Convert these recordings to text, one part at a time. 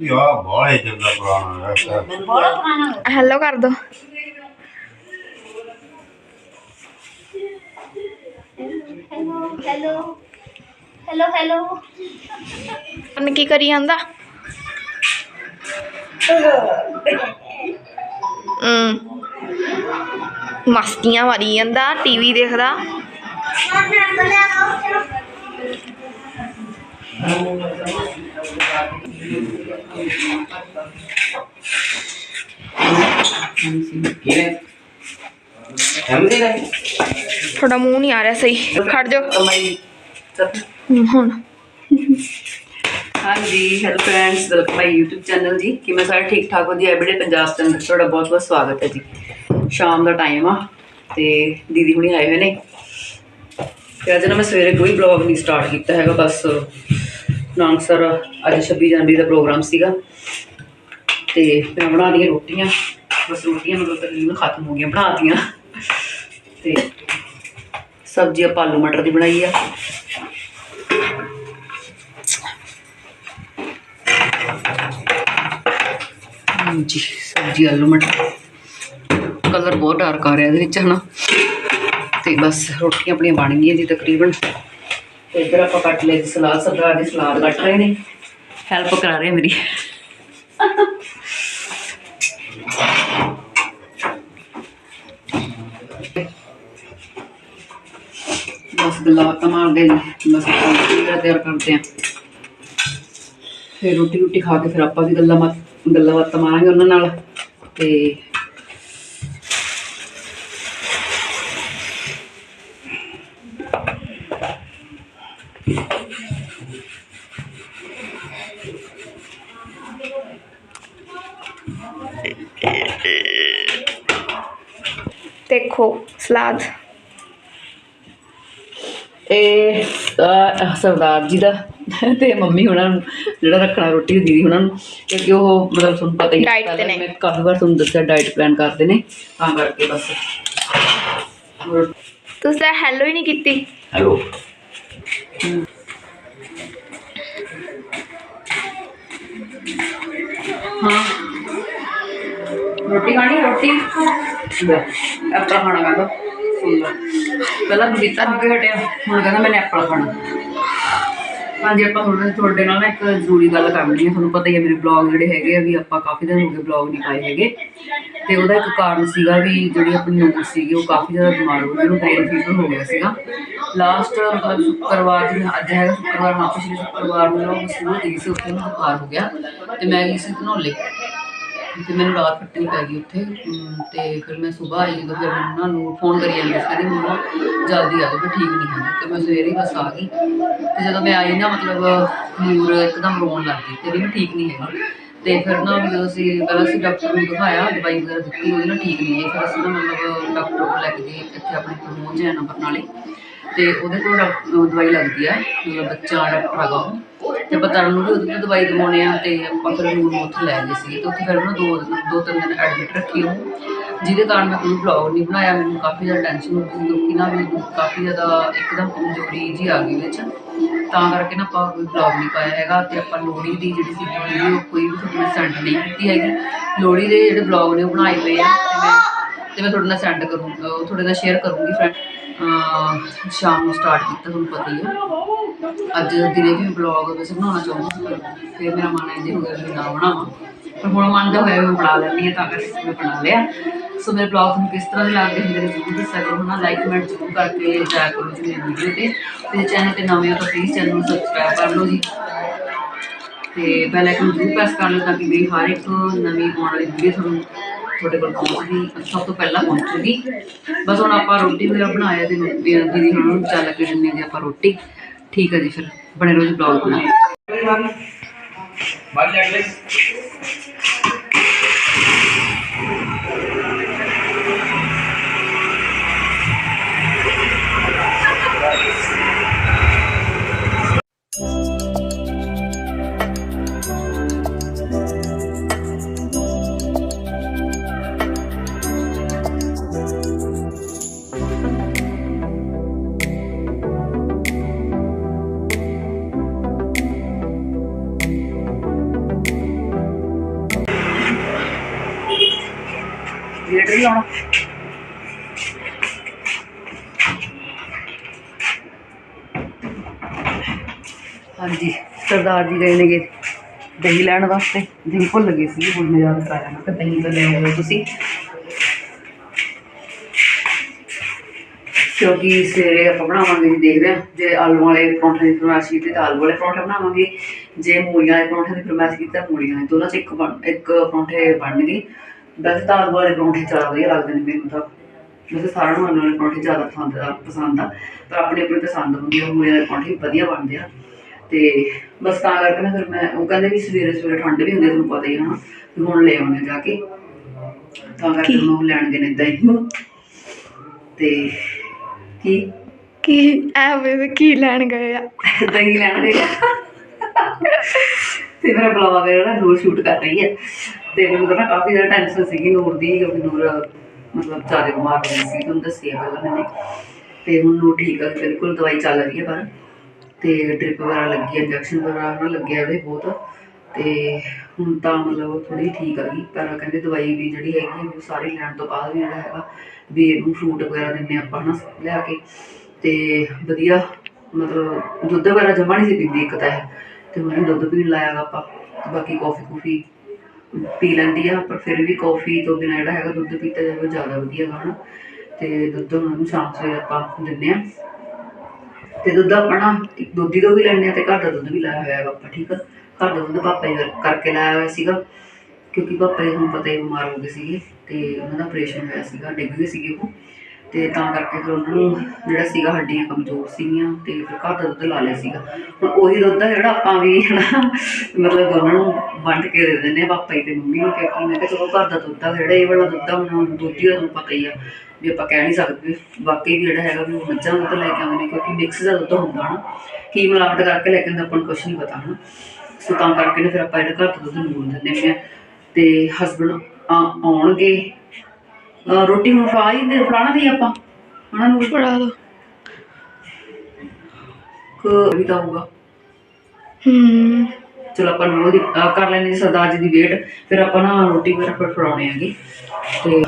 ਯਾ ਬਾਹਲੇ ਚੰਗਾ ਪੁਰਾਣਾ ਹੈ ਬੜਾ ਪੁਰਾਣਾ। ਹੋ ਹੈਲੋ ਕਰ ਦੋ। ਹੈਲੋ ਹੈਲੋ ਹੈਲੋ ਹੈਲੋ ਉਹਨੇ ਕੀ ਕਰੀ ਜਾਂਦਾ? ਹਮ। ਮਸਤੀਆਂ ਮਾਰੀ ਜਾਂਦਾ ਟੀਵੀ ਦੇਖਦਾ। ਥੋੜਾ ਮੂੰਹ ਨਹੀਂ ਆ ਰਿਹਾ ਸਹੀ। ਖੜ ਜਾ ਹੁਣ। ਹਾਂਜੀ hello friends welcome my YouTube channel ਜੀ। ਕਿਵੇਂ ਸਾਰੇ ਠੀਕ ਠਾਕ ਹੋ ਜੀ? ਐਵਰੀਡੇ ਪੰਜਾਬ ਚੈਨਲ ਤੁਹਾਡਾ ਬਹੁਤ ਬਹੁਤ ਸਵਾਗਤ ਹੈ ਜੀ। ਸ਼ਾਮ ਦਾ ਟਾਈਮ ਆ ਤੇ ਦੀਦੀ ਹੁਣੀ ਆਏ ਹੋਏ ਨੇ। ਤੇ ਅੱਜ ਨਾ ਮੈਂ ਸਵੇਰੇ ਕੋਈ ਬਲੌਗ ਨਹੀਂ ਸਟਾਰਟ ਕੀਤਾ ਹੈਗਾ, ਬਸ ਨਾਨਕਸਰ ਅੱਜ 26 ਜਨਵਰੀ ਦਾ ਪ੍ਰੋਗਰਾਮ ਸੀਗਾ। ਤੇ ਮੈਂ ਬਣਾ ਲਈਆਂ ਰੋਟੀਆਂ, ਬਸ ਰੋਟੀਆਂ ਮਤਲਬ ਤਕਰੀਬਨ ਖਤਮ ਹੋ ਗਈਆਂ ਬਣਾਤੀਆਂ ਤੇ ਸਬਜ਼ੀ ਆਪਾਂ ਆਲੂ ਮਟਰ ਦੀ ਬਣਾਈ ਆ। ਹਾਂਜੀ, ਸਬਜ਼ੀ, ਆਲੂ ਮਟਰ। ਕਲਰ ਬਹੁਤ ਡਾਰਕ ਆ ਰਿਹਾ ਇਹਦੇ ਵਿੱਚ, ਹਨਾ। ਤੇ ਬਸ ਰੋਟੀਆਂ ਆਪਣੀਆਂ ਬਣ ਗਈਆਂ ਜੀ ਤਕਰੀਬਨ। ਤੇ ਇੱਧਰ ਆਪਾਂ ਕੱਟ ਲਿਆ ਜੀ ਸਲਾਦ ਸਰਦਾਰ ਦੀ ਸਲਾਦ ਕੱਟ ਰਹੇ ਨੇ। ਹੈਲਪ ਕਰਾ ਰਹੇ ਮੇਰੀ। ਬਸ ਗੱਲਾਂ ਬਾਤਾਂ ਮਾਰਦੇ ਨੇ ਬਸ ਦਾ ਤਿਆਰ ਕਰਦੇ ਆ। ਫਿਰ ਰੋਟੀ ਰੋਟੀ ਖਾ ਕੇ ਫਿਰ ਆਪਾਂ ਵੀ ਗੱਲਾਂ ਬਾਤ ਗੱਲਾਂ ਬਾਤਾਂ ਮਾਰਾਂਗੇ ਉਹਨਾਂ ਨਾਲ। ਤੇ ਦੇਖੋ ਸਲਾਦ। ਇਹ ਅਹ, ਸਰਦਾਰ ਜੀ ਦਾ ਤੇ ਮੰਮੀ ਉਹਨਾਂ ਨੂੰ ਜਿਹੜਾ ਰੱਖਣਾ ਰੋਟੀ ਦੀਦੀ ਉਹਨਾਂ ਨੂੰ ਕਿਉਂਕਿ ਉਹ ਮਤਲਬ ਤੁਹਾਨੂੰ ਪਤਾ ਹੀ ਹੈ, Diet ਤੇ ਪਹਿਲਾਂ ਨੇ। ਮੈਂ ਕਾਫੀ ਵਾਰ ਤੁਹਾਨੂੰ ਦੱਸਿਆ ਡਾਈਟ ਪਲਾਨ ਕਰਦੇ ਨੇ ਤਾਂ ਕਰਕੇ ਬਸ। ਹੋਰ। ਤੁਸੀਂ ਤਾਂ ਹੈਲੋ ਹੀ ਨਹੀਂ ਕੀਤੀ। ਹੈਲੋ ਰੋਟੀ ਖਾਣੀ ਰੋਟੀ? ਐਪਲ ਖਾਣਾ ਕਹਿੰਦਾ। ਪਹਿਲਾਂ ਬਗੀਤਾ ਨੂੰ ਹਟਿਆ। ਹੁਣ ਕਹਿੰਦਾ ਮੈਨੇ ਐਪਲ ਖਾਣਾ। ਹਾਂਜੀ, ਆਪਾਂ ਹੁਣ ਤੁਹਾਡੇ ਨਾਲ ਇੱਕ ਜ਼ਰੂਰੀ ਗੱਲ ਕਰਨੀ ਹੈ ਤੁਹਾਨੂੰ ਪਤਾ ਹੀ ਹੈ ਮੇਰੇ ਬਲੌਗ ਜਿਹੜੇ ਹੈਗੇ ਆ ਵੀ ਆਪਾਂ ਕਾਫੀ ਦਿਨ ਹੋ ਗਏ ਬਲੌਗ ਨਹੀਂ ਪਾਏ ਹੈਗੇ। ਤੇ ਉਹਦਾ ਇੱਕ ਕਾਰਨ ਸੀਗਾ ਵੀ ਜਿਹੜੀ ਆਪਣੀ ਨੂੰਹ ਸੀਗੀ, ਉਹ ਕਾਫੀ ਜ਼ਿਆਦਾ ਬਿਮਾਰ ਹੋ ਗਈ। ਉਹਨੂੰ ਬ੍ਰੇਨ ਫੀਵਰ ਹੋ ਗਿਆ ਸੀਗਾ। ਲਾਸਟ ਮਤਲਬ ਸ਼ੁੱਕਰਵਾਰ ਜਿਵੇਂ ਅੱਜ ਹੈਗਾ ਸ਼ੁੱਕਰਵਾਰ ਨਾ ਪਿਛਲੇ ਸ਼ੁੱਕਰਵਾਰ ਨੂੰ ਉਹ ਸਕੂਲ ਗਈ ਸੀ, ਉੱਥੇ ਉਹਨੂੰ ਬੁਖਾਰ ਹੋ ਗਿਆ। ਤੇ ਮੈਂ ਗਈ ਸੀ ਧਨੌਲੇ ਤੇ ਮੈਨੂੰ ਰਾਤ ਕੱਟਣੀ ਪੈ ਗਈ ਉੱਥੇ ਅਮ, ਤੇ ਫਿਰ ਮੈਂ ਸਵੇਰ ਆਈ ਜਦੋਂ ਫਿਰ ਮੈਨੂੰ ਉਹਨਾਂ ਨੂੰ ਫੋਨ ਕਰੀ ਜਾਂਦੀ ਸੀ ਕਹਿੰਦੀ ਮੰਮਾ ਜਲਦੀ ਆ ਜਾਓ ਮੈਂ ਠੀਕ ਨਹੀਂ ਹਾਂ ਤੇ ਮੈਂ ਸਵੇਰੇ ਹੀ ਬਸ ਆ ਗਈ। ਤੇ ਜਦੋਂ ਮੈਂ ਆਈ ਨਾ ਮਤਲਬ ਨੂਰ ਇੱਕਦਮ ਰੋਣ ਲੱਗ ਗਈ ਤੇ ਵੀ ਮੈਂ ਠੀਕ ਨਹੀਂ ਹੈਗੀ। ਤੇ ਫਿਰ ਨਾ ਵੀ ਜਦੋਂ ਅਸੀਂ ਪਹਿਲਾਂ ਅਸੀਂ ਡਾਕਟਰ ਨੂੰ ਦਿਖਾਇਆ ਦਵਾਈ ਵਗੈਰਾ ਦਿੱਤੀ ਉਹਦੇ ਨਾਲ ਠੀਕ ਨਹੀਂ ਹੈ ਫਿਰ ਅਸੀਂ ਨਾ ਮਤਲਬ ਡਾਕਟਰ ਕੋਲ ਲੈ ਕੇ ਗਏ ਇੱਥੇ ਆਪਣੇ ਪ੍ਰਮੋਦ ਜੈਨ ਨੰਬਰ ਨਾਲੇ ਤੇ ਉਹਦੇ ਕੋਲ ਡਾਕ- ਅਹ ਦਵਾਈ ਲੱਗਦੀ ਹੈ ਮਤਲਬ ਬੱਚਾ ਡਾਕਟਰ ਹੈਗਾ ਉਹ। ਤੇ ਪਤਾ ਨੂੰ ਵੀ ਉਹਦੇ ਤੋਂ ਦਵਾਈ ਦਵਾਉਣੇ ਆ ਤੇ ਆਪਾਂ ਫਿਰ ਨੂੰ ਉੱਥੇ ਲੈ ਗਏ ਸੀ ਤੇ ਉੱਥੇ ਫਿਰ ਉਹਨੂੰ ਦੋ ਦੋ ਤਿੰਨ ਦਿਨ ਐਡਮਿਟ ਰੱਖੀ ਉਹਨੂੰ। ਜਿਹਦੇ ਕਾਰਨ ਮੈਂ ਕੋਈ ਵਲੌਗ ਨਹੀਂ ਬਣਾਇਆ, ਮੈਨੂੰ ਕਾਫੀ ਜ਼ਿਆਦਾ ਟੈਨਸ਼ਨ ਹੋ ਗਈ ਕਿਉਂਕਿ ਨਾ ਮੈਨੂੰ ਕਾਫੀ ਜ਼ਿਆਦਾ ਇੱਕਦਮ ਕਮਜ਼ੋਰੀ ਜੀ ਆ ਗਈ ਵਿੱਚ। ਤਾਂ ਕਰਕੇ ਨਾ ਆਪਾਂ ਕੋਈ ਵਲੌਗ ਨਹੀਂ ਪਾਇਆ ਹੈਗਾ ਤੇ ਆਪਾਂ ਲੋਹੜੀ ਦੀ ਜਿਹੜੀ ਸੀ ਵੀਡੀਓ ਕੋਈ ਵੀ ਤੁਹਾਨੂੰ ਸੈਂਡ ਨਹੀਂ ਕੀਤੀ ਹੈਗੀ। ਲੋਹੜੀ ਦੇ ਜਿਹੜੇ ਵਲੌਗ ਨੇ ਉਹ ਬਣਾਏ ਪਏ ਆ ਤੇ ਮੈਂ ਤੇ ਮੈਂ ਤੁਹਾਡੇ ਨਾਲ ਸੈਂਡ ਕਰੂੰ ਉਹ ਤੁਹਾਡੇ ਨਾਲ ਸ਼ੇਅਰ ਕਰੂੰਗੀ ਫਰੈਂਡ ਸ਼ਾਮ ਨੂੰ ਸਟਾਰਟ ਕੀਤਾ, ਤੁਹਾਨੂੰ ਪਤਾ ਹੀ ਹੈ ਅੱਜ ਦਿਨੇ ਵੀ ਬਲੌਗ ਵਿੱਚ ਬਣਾਉਣਾ ਚਾਹੁੰਦੀ ਸੀ ਫਿਰ ਮੇਰਾ ਮਨ ਇੰਜ ਹੋ ਗਿਆ ਵੀ ਨਾ ਬਣਾਵਾਂ। ਪਰ ਹੁਣ ਮਨ ਦਾ ਹੋਇਆ ਮੈਂ ਬਣਾ ਲੈਂਦੀ ਹਾਂ, ਤਾਂ ਕਰਕੇ ਮੈਂ ਬਣਾ ਲਿਆ। ਸੋ ਮੇਰੇ ਬਲੌਗ ਤੁਹਾਨੂੰ ਕਿਸ ਤਰ੍ਹਾਂ ਦੇ ਲੱਗਦੇ ਹੁੰਦੇ ਨੇ ਜ਼ਰੂਰ ਦੱਸਿਆ ਕਰੋ ਨਾ ਲਾਈਕ ਕਮੈਂਟ ਜ਼ਰੂਰ ਕਰਕੇ ਜਾਇਆ ਕਰੋ ਜੀ ਮੇਰੀ ਵੀਡੀਓ ਤੇ। ਤੇ ਚੈਨਲ ਤੇ ਨਵੇਂ ਹੋ ਤਾਂ ਪਲੀਜ਼ ਚੈਨਲ ਨੂੰ ਸਬਸਕ੍ਰਾਈਬ ਕਰ ਲਓ ਜੀ। ਤੇ ਬੈਲ ਆਈਕਨ ਜ਼ਰੂਰ ਪ੍ਰੈਸ ਕਰ ਲਓ ਤਾਂ ਕਿ ਮੇਰੀ ਹਰ ਇੱਕ ਨਵੀਂ ਆਉਣ ਵਾਲੀ ਵੀਡੀਓ ਤੁਹਾਨੂੰ ਤੁਹਾਡੇ ਕੋਲ ਪਹੁੰਚੇਗੀ ਸਭ ਤੋਂ ਪਹਿਲਾਂ ਪਹੁੰਚੂਗੀ। ਬਸ ਹੁਣ ਆਪਾਂ ਰੋਟੀ ਵਗੈਰਾ ਬਣਾਇਆ ਤੇ ਮੰਮੀ- ਦੀਦੀ ਹੁਣ ਚੱਲ ਕੇ ਦਿੰਦੇ ਹਾਂ ਜੀ ਆਪਾਂ ਰੋਟੀ। ਠੀਕ ਹੈ ਜੀ ਫਿਰ ਬਣੇ ਰਹੋ ਜੀ ਬਲੌਗ ਨਾਲ। ਗੇਟ ਵੀ ਲਾਉਣਾ ਹਾਂਜੀ, ਸਰਦਾਰ ਜੀ ਗਏ ਨੇਗੇ ਦਹੀਂ ਲੈਣ ਵਾਸਤੇ। ਦਹੀਂ ਭੁੱਲ ਗਏ ਸੀ, ਹੁਣ ਮੈਂ ਯਾਦ ਕਰਾਇਆ ਮੈਂ ਕਿ ਦਹੀਂ ਤਾਂ ਲੈ ਆਓ ਤੁਸੀਂ। ਕਿਉਂਕਿ ਸਵੇਰੇ ਆਪਾਂ ਬਣਾਵਾਂਗੇ ਜੀ, ਦੇਖਦੇ ਹਾਂ ਜੇ ਆਲੂ ਵਾਲੇ ਪਰੌਂਠੇ ਦੀ ਫਰਮਾਇਸ਼ ਕੀਤੀ ਤਾਂ ਆਲੂ ਵਾਲੇ ਪਰੌਂਠੇ ਬਣਾਵਾਂਗੇ। ਜੇ ਮੂਲੀਆਂ ਵਾਲੇ ਪਰੌਂਠੇ ਦੀ ਫਰਮਾਇਸ਼ ਕੀਤੀ ਤਾਂ ਮੂਲੀਆਂ ਵਾਲੇ। ਦੋਨਾਂ 'ਚ ਇੱਕ ਬਣ- ਇੱਕ ਪਰੌਂਠੇ ਬਣਨਗੇ ਵੈਸੇ ਤਾਂ ਆਲੂ ਵਾਲੇ ਪਰੌਂਠੇ ਜ਼ਿਆਦਾ ਵਧੀਆ ਲੱਗਦੇ ਨੇ ਮੈਨੂੰ ਤਾਂ। ਵੈਸੇ ਸਾਰਿਆਂ ਨੂੰ ਵਾਲੇ ਪਰੌਂਠੇ ਜ਼ਿਆਦਾ ਪਸੰਦ ਆ ਪਸੰਦ ਆ। ਪਰ ਆਪਣੀ ਆਪਣੀ ਪਸੰਦ ਹੁੰਦੀ ਆ ਮੂਲੀਆਂ ਪਰੌਂਠੇ ਵੀ ਵਧੀਆ ਬਣਦੇ ਆ। ਤੇ ਬਸ ਤਾਂ ਕਰਕੇ ਨਾ ਫਿਰ ਮੈਂ ਉਹ ਕਹਿੰਦੇ ਵੀ ਸਵੇਰੇ ਸਵੇਰੇ ਠੰਡ ਵੀ ਹੁੰਦੀ ਆ, ਤੁਹਾਨੂੰ ਪਤਾ ਹੀ ਹੈ ਨਾ ਵੀ ਹੁਣ ਲੈ ਆਉਣੇ ਜਾ ਕੇ। ਤਾਂ ਕਰਕੇ ਮੈਂ ਉਹ ਲੈਣ ਗਏ ਨੇ ਦਹੀਂ ਤੇ ਕੀ? ਕੀ ਐ ਵੇ ਕੀ ਲੈਣ ਗਏ ਆ? ਦਹੀਂ ਲੈਣ ਗਏ ਤੇ ਮੇਰਾ ਬਲੌਗ ਹੈ ਨਾ ਨੂਰ ਸ਼ੂਟ ਕਰ ਰਹੀ ਹੈ। ਤੇ ਮੈਨੂੰ ਤਾਂ ਨਾ ਕਾਫੀ ਜ਼ਿਆਦਾ ਟੈਨਸ਼ਨ ਸੀਗੀ ਨੂਰ ਦੀ, ਕਿਉਂਕਿ ਨੂਰ ਮਤਲਬ ਜ਼ਿਆਦਾ ਬਿਮਾਰ ਹੋ ਗਈ ਸੀ, ਤੁਹਾਨੂੰ ਦੱਸਿਆ ਪਹਿਲਾਂ ਮੈंने ਤੇ ਹੁਣ ਨੂਰ ਠੀਕ ਹੈ ਬਿਲਕੁਲ ਦਵਾਈ ਚੱਲ ਰਹੀ ਹੈ ਪਰ। ਤੇ ਡ੍ਰਿਪ ਵਗੈਰਾ ਲੱਗੀ ਇੰਜੈਕਸ਼ਨ ਵਗੈਰਾ ਨਾ ਲੱਗਿਆ ਉਹਦੇ ਬਹੁਤ। ਤੇ ਹੁਣ ਤਾਂ ਮਤਲਬ ਥੋੜੀ ਠੀਕ ਆ ਗਈ, ਪਰ ਕਹਿੰਦੇ ਦਵਾਈ ਵੀ ਜਿਹੜੀ ਹੈਗੀ ਉਹ ਸਾਰੀ ਲੈਣ ਤੋਂ ਬਾਅਦ ਵੀ ਜਿਹੜਾ ਹੈਗਾ, ਵੀ ਇਹਨੂੰ ਫਰੂਟ ਵਗੈਰਾ ਦਿੰਨੇ ਆਪਾਂ ਨਾ ਲਿਆ ਕੇ। ਤੇ ਵਧੀਆ, ਮਤਲਬ ਦੁੱਧ ਵਗੈਰਾ ਜਮਾ ਨਹੀਂ ਸੀ ਪੀਂਦੀ ਇੱਕ ਤਾਂ ਇਹ। ਤੇ ਉਹਨੇ ਦੁੱਧ ਪੀਣ ਲਾਇਆ ਗਾ ਆਪਾਂ, ਤੇ ਬਾਕੀ ਕਾਫੀ ਕੁਫੀ ਪੀ ਲੈਂਦੀ ਆ, ਪਰ ਫਿਰ ਵੀ ਕਾਫੀ ਤੋਂ ਬਿਨਾਂ ਜਿਹੜਾ ਹੈਗਾ ਦੁੱਧ ਪੀਤਾ ਜਾਵੇ ਜ਼ਿਆਦਾ ਵਧੀਆ ਗਾ ਹਨਾ। ਤੇ ਦੁੱਧ ਉਹਨਾਂ ਨੂੰ ਸ਼ਾਮ ਸਵੇਰੇ ਆਪਾਂ ਦਿੰਦੇ ਆ। ਤੇ ਦੁੱਧ ਆਪਣਾ ਇੱਕ ਦੁੱਧੀ ਤੋਂ ਵੀ ਲੈਣੇ ਆ ਤੇ ਘਰ ਦਾ ਦੁੱਧ ਵੀ ਲਾਇਆ ਹੋਇਆ ਹੈਗਾ ਆਪਾਂ, ਠੀਕ ਆ? ਘਰ ਦਾ ਦੁੱਧ ਪਾਪਾ ਜੀ ਕਰ- ਕਰਕੇ ਲਾਇਆ ਹੋਇਆ ਸੀਗਾ, ਕਿਉਂਕਿ ਪਾਪਾ ਜੀ ਨੂੰ ਪਤਾ ਹੀ ਬਿਮਾਰ ਹੋ ਗਏ ਸੀਗੇ, ਤੇ ਉਹਨਾਂ ਦਾ ਆਪਰੇਸ਼ਨ ਹੋਇਆ ਸੀਗਾ, ਡਿੱਗ ਗਏ ਸੀਗੇ ਉਹ। ਤੇ ਤਾਂ ਕਰਕੇ ਫਿਰ ਉਹਨਾਂ ਨੂੰ ਜਿਹੜਾ ਸੀਗਾ ਹੱਡੀਆਂ ਕਮਜ਼ੋਰ ਸੀਗੀਆਂ ਤੇ ਫਿਰ ਘਰ ਦਾ ਦੁੱਧ ਲਾ ਲਿਆ ਸੀਗਾ। ਹੁਣ ਉਹੀ ਦੁੱਧ ਆ ਜਿਹੜਾ ਆਪਾਂ ਵੀ ਹਨਾ, ਮਤਲਬ ਦੋਨਾਂ ਨੂੰ ਵੰਡ ਕੇ ਦੇ ਦਿੰਦੇ ਆ, ਪਾਪਾ ਹੀ ਤੇ ਮੰਮੀ ਨੂੰ ਕਿਉਂਕਿ ਮੈਂ ਕਿਹਾ ਚਲੋ ਘਰ ਦਾ ਦੁੱਧ ਆ, ਜਿਹੜਾ ਇਹ ਵਾਲਾ ਦੁੱਧ ਆ, ਹੁਣ ਦੁੱਧੀ ਦਾ ਤੁਹਾਨੂੰ ਪਤਾ ਹੀ ਆ ਵੀ ਆਪਾਂ ਕਹਿ ਨਹੀਂ ਸਕਦੇ ਵੀ ਵਾਕਈ ਵੀ ਜਿਹੜਾ ਹੈਗਾ ਵੀ ਉਹ ਮੱਝਾਂ ਦਾ ਦੁੱਧ ਲੈ ਕੇ ਆਉਂਦੇ ਨੇ, ਕਿਉਂਕਿ ਮਿਕਸ ਦਾ ਦੁੱਧ ਹੁੰਦਾ ਨਾ ਕੀ ਮਿਲਾਵਟ ਕਰਕੇ ਲੈ ਕੇ ਆਉਂਦੇ ਆਪਾਂ ਨੂੰ ਕੁਝ ਨਹੀਂ ਪਤਾ ਹਨਾ। ਸੋ ਤਾਂ ਕਰਕੇ ਨੇ ਫਿਰ ਆਪਾਂ ਜਿਹੜਾ ਘਰ ਦਾ ਦੁੱਧ ਨੂੰ ਦਿੰਦੇ ਆ। ਤੇ ਹਸਬੰਡ ਆਉਣਗੇ ਅਹ ਰੋਟੀ ਹੁਣ ਫੜਾ ਹੀ ਦੇ ਫੜਾਣਾ ਦੀ ਆਪਾਂ। ਉਹਨਾਂ ਨੂੰ ਬੜਾ ਦੋ। ਕ ਵੀ ਤਾਂ ਹੋਊਗਾ ਹੂੰ। ਚਲੋ ਆਪਾਂ ਨੂੰ ਉਹਦੀ ਅਹ ਕਰ ਲੈਣੇ ਸਰਦਾਰ ਜੀ ਦੀ ਵੇਟ। ਫਿਰ ਆਪਾਂ ਨਾ ਰੋਟੀ ਵਗੈਰਾ ਫਿਰ ਫੜਾਉਣੇ ਆਗੇ ਤੇ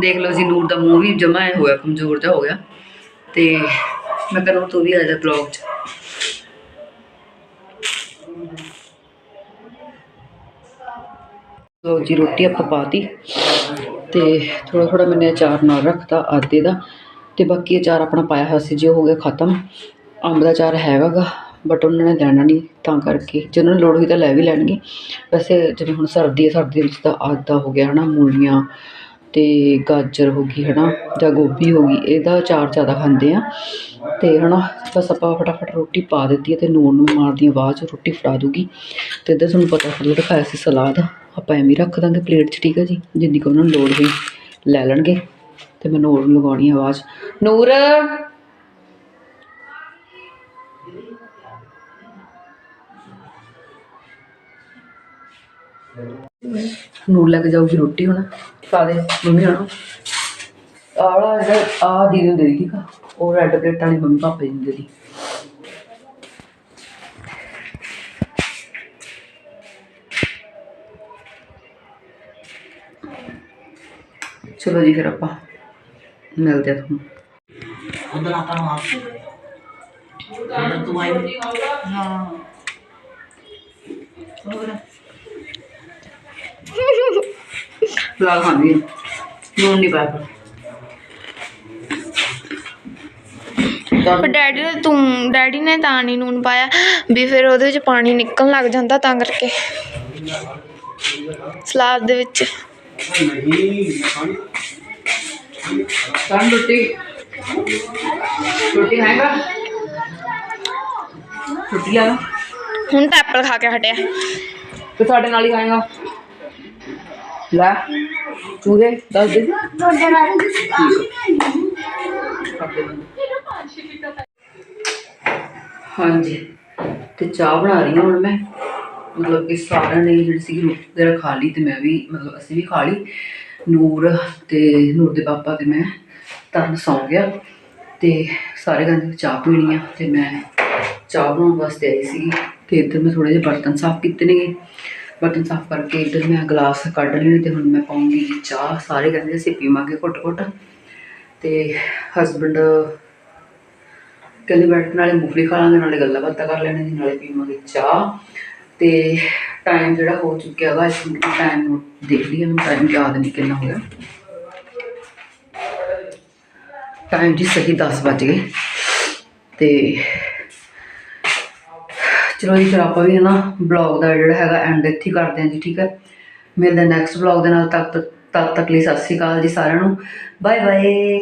ਦੇਖ ਲਓ ਜੀ ਨੂਰ ਦਾ ਮੂੰਹ ਵੀ ਜਮਾ ਹੋਇਆ ਕਮਜ਼ੋਰ ਜਿਹਾ ਹੋ ਗਿਆ। ਤੇ ਮੈਂ ਕਹਿੰਦਾ ਤੂੰ ਵੀ ਆ ਜਾ ਬਲੌਗ 'ਚ। ਲੋ ਜੀ, ਰੋਟੀ ਆਪਾਂ ਪਾਤੀ ਤੇ ਥੋੜਾ ਥੋੜਾ ਮੈਨੇ ਅਚਾਰ ਨਾਲ ਰੱਖਤਾ ਆਦੇ ਦਾ ਤੇ ਬਾਕੀ ਅਚਾਰ ਆਪਣਾ ਪਾਇਆ ਹੋਇਆ ਸੀ ਜੋ ਹੋ ਗਿਆ ਖਤਮ। ਅੰਬ ਦਾ ਅਚਾਰ ਹੈਗਾਗਾ ਬਟ ਉਹਨਾਂ ਨੇ ਲੈਣਾ ਨਹੀਂ, ਤਾਂ ਕਰਕੇ। ਜੇ ਉਹਨਾਂ ਨੂੰ ਲੋੜ ਹੋਈ ਤਾਂ ਲੈ ਵੀ ਲੈਣਗੇ। ਵੈਸੇ ਜਿਵੇਂ ਹੁਣ ਸਰਦੀ ਹੈ, ਸਰਦੀ ਵਿੱਚ ਤਾਂ ਆਦਾ ਹੋ ਗਿਆ, ਹਨਾ, ਮੂਲੀਆਂ ਤੇ ਗਾਜਰ ਹੋ ਗਈ, ਹਨਾ, ਜਾਂ ਗੋਭੀ ਹੋ ਗਈ, ਇਹਦਾ ਅਚਾਰ ਜ਼ਿਆਦਾ ਖਾਂਦੇ ਆ। ਤੇ ਹਨਾ, ਬਸ ਆਪਾਂ ਫਟਾਫਟ ਰੋਟੀ ਪਾ ਦਿੱਤੀ ਹੈ ਤੇ ਨੂਨ ਨੂੰ ਮਾਰਦੀ ਹਾਂ ਬਾਅਦ ਚ, ਰੋਟੀ ਫੜਾ ਦੂਗੀ ਤੇ ਇੱਧਰ ਤੁਹਾਨੂੰ ਪਤਾ ਫਿਰ ਜਿਹੜਾ ਸੀ ਸਲਾਦ। ਆਪਾਂ ਐਵੇਂ ਰੱਖ ਦਾਂਗੇ ਪਲੇਟ 'ਚ, ਠੀਕ ਹੈ ਜੀ? ਜਿੰਨੀ ਕੁ ਉਹਨਾਂ ਨੂੰ ਲੋੜ ਹੋਈ, ਲੈ ਲੈਣਗੇ। ਤੇ ਮੈਂ ਨੂਰ ਨੂੰ ਲਗਾਉਣੀ ਆਵਾਜ਼। ਨੂਰ! ਨੂਰ ਲੈ ਕੇ ਜਾਊਗੀ ਰੋਟੀ ਹੁਣ। ਪਾ ਦੇ, ਮੰਮੀ ਹਣਾ। ਆਲਾ ਜਿਹੜਾ ਆ ਦੀ ਦਿੰਦੇ ਦੀ ਠੀਕ ਆ? ਉਹ ਰੈੱਡ ਪਲੇਟਾਂ ਵਾਲੀ ਮੰਮੀ ਪਾਪਾ ਜੀ ਦਿੰਦੇ ਦੀ। ਚਲੋ ਜੀ ਫਿਰ ਆਪਾਂ ਮਿਲਦੇ ਆ ਤੁਹਾਨੂੰ। ਉਧਰ ਆਪਾਂ ਨੂੰ ਆਪ ਉਧਰ ਤੂੰ ਆਈ ਹਾਂ। ਹੋਰ? ਫਿਲਹਾਲ ਖਾਂਦੀ ਹਾਂ ਨੂਨ ਨਹੀਂ ਪਾਇਆ। ਪਰ ਡੈਡੀ ਨੇ ਤੂੰ ਡੈਡੀ ਨੇ ਤਾਂ ਨਹੀਂ ਨੂਨ ਪਾਇਆ। ਵੀ ਫਿਰ ਉਹਦੇ ਵਿੱਚ ਪਾਣੀ ਨਿਕਲਣ ਲੱਗ ਜਾਂਦਾ ਤਾਂ ਕਰਕੇ। ਸਲਾਦ ਦੇ ਵਿੱਚ। ਹੁਣ ਤਾਂ ਐਪਲ ਖਾ ਕੇ ਹਟਿਆ ਤੇ ਸਾਡੇ ਨਾਲ ਹੀ ਖਾਏਗਾ ਲੈ ਚੂਹੇ ਦੱਸ ਦੇ ਹਾਂਜੀ। ਤੇ ਚਾਹ ਬਣਾ ਰਹੀ ਹਾਂ ਹੁਣ ਮੈਂ। ਮਤਲਬ ਕਿ ਸਾਰਿਆਂ ਨੇ ਜਿਹੜੀ ਸੀ ਰੋਟੀ ਵਗੈਰਾ ਖਾ ਲਈ ਤੇ ਮੈਂ ਵੀ ਮਤਲਬ ਅਸੀਂ ਵੀ ਖਾ ਲਈ। ਨੂਰ ਤੇ ਨੂਰ ਦੇ ਪਾਪਾ ਤੇ ਮੈਂ ਤਾਂ ਸੌਂ ਗਿਆ ਤੇ ਸਾਰੇ ਕਹਿੰਦੇ ਚਾਹ ਪੀਣੀ ਆ ਤੇ ਮੈਂ ਚਾਹ ਬਣਾਉਣ ਵਾਸਤੇ ਆਈ ਸੀ ਤੇ ਇੱਧਰ ਮੈਂ ਥੋੜੇ ਜਿਹੇ ਬਰਤਨ ਸਾਫ਼ ਕੀਤੇ ਨੇਗੇ। ਬਰਤਨ ਸਾਫ਼ ਕਰਕੇ ਇੱਧਰ ਮੈਂ ਗਲਾਸ ਕੱਢ ਲੈਣੇ ਤੇ ਹੁਣ ਮੈਂ ਪਾਉਂਗੀ ਚਾਹ। ਸਾਰੇ ਕਹਿੰਦੇ ਅਸੀਂ ਪੀਵਾਂਗੇ ਘੁੱਟ ਘੁੱਟ ਤੇ ਹਸਬੰਡ ਕਹਿੰਦੇ ਬੈਠ ਕੇ ਨਾਲੇ ਮੂੰਗਫਲੀ ਖਾ ਲਾਂਗੇ, ਨਾਲੇ ਗੱਲਾਂ ਬਾਤਾਂ ਕਰ ਲੈਣੇ ਨਾਲੇ ਪੀਵਾਂਗੇ ਚਾਹ। ਤੇ ਟਾਈਮ ਜਿਹੜਾ ਹੋ ਚੁੱਕਿਆ ਵਾ, ਇਸ ਟਾਈਮ ਨੂੰ ਦੇਖ ਲਈਏ ਮੈਨੂੰ ਟਾਈਮ ਯਾਦ ਨਹੀਂ ਕਿੰਨਾ ਹੋਇਆ ਟਾਈਮ ਜੀ ਸਹੀ 10 ਵਜ ਗਏ। ਤੇ ਚਲੋ ਜੀ, ਫਿਰ ਆਪਾਂ ਵੀ ਹੈ ਨਾ ਬਲੌਗ ਦਾ ਜਿਹੜਾ ਹੈਗਾ ਐਂਡ ਇੱਥੇ ਕਰਦੇ ਹਾਂ ਜੀ, ਠੀਕ ਹੈ? ਮਿਲਦੇ ਨੈਕਸਟ ਬਲੌਗ ਦੇ ਨਾਲ, ਤਦ ਤੱਕ ਤਦ ਤੱਕ ਲਈ ਸਤਿ ਸ਼੍ਰੀ ਅਕਾਲ ਜੀ ਸਾਰਿਆਂ ਨੂੰ। Bye bye